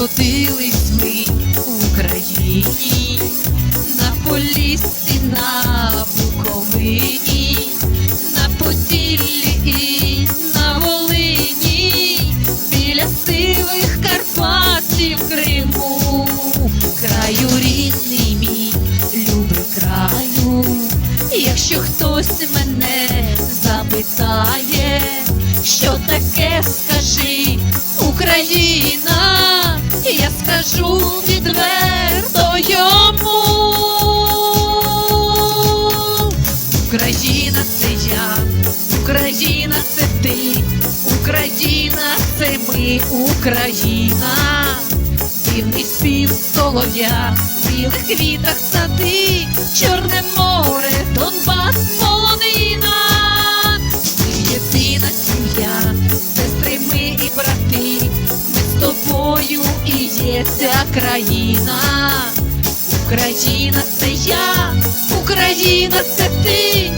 Народились ми в Україні, на Поліссі, на Буковині, на Поділлі і на Волині, біля сивих Карпатів Криму, краю рідний мій, любий краю. Якщо хтось мене запитає, що таке скажи Україна, я скажу відверто йому. Україна це я, Україна це ти, Україна це ми, Україна, дивний спів солов'я, в білих квітах сади, Чорне море, Донбас, є ця країна. Україна це я, Україна це ти,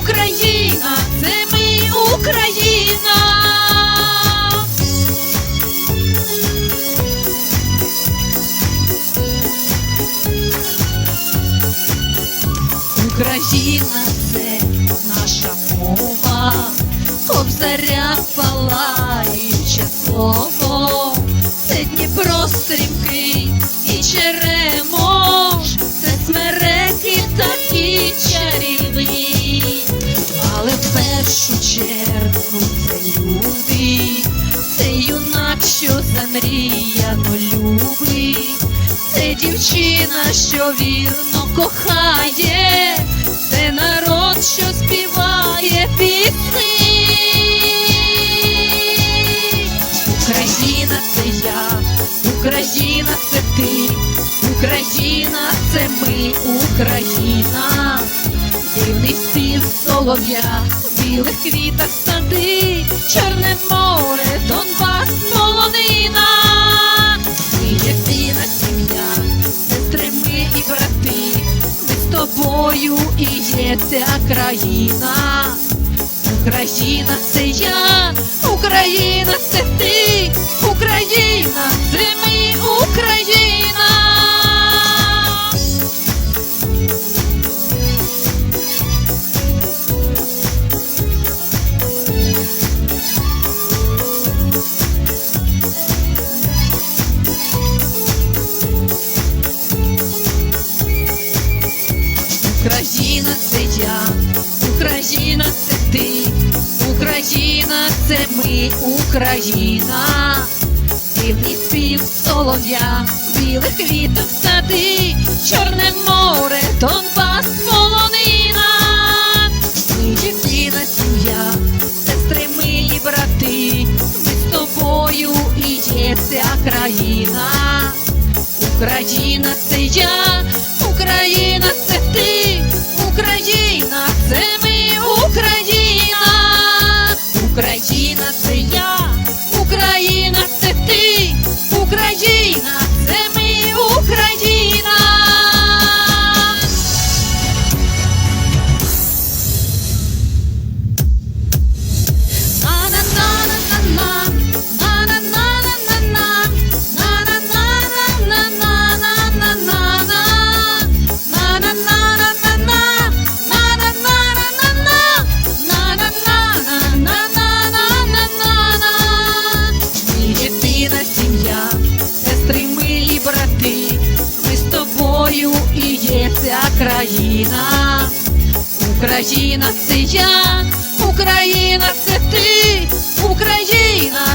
Україна це ми, Україна. Україна це наша мова, обзаря палаюче слово, що замріяно любить, це дівчина, що вірно кохає, це народ, що співає пісні. Україна це я, Україна це ти, Україна це ми, Україна, дивний спів солов'я, білих квітах сади, Чорне море, Донбас, полонина, ми єдина сім'я, сестри ми і брати, ми з тобою і є ця країна. Україна це я, Україна це ти, Україна це я, Україна це ти, Україна це ми, Україна, дивний спів солов'я, білих квіток сади, Чорне море, Донбас, полонина, єдина сім'я, сестри ми і брати, ми з тобою і є ця країна. Україна це я, Україна це ти, Україна Україна, Україна, це я, Україна, це ти, Україна.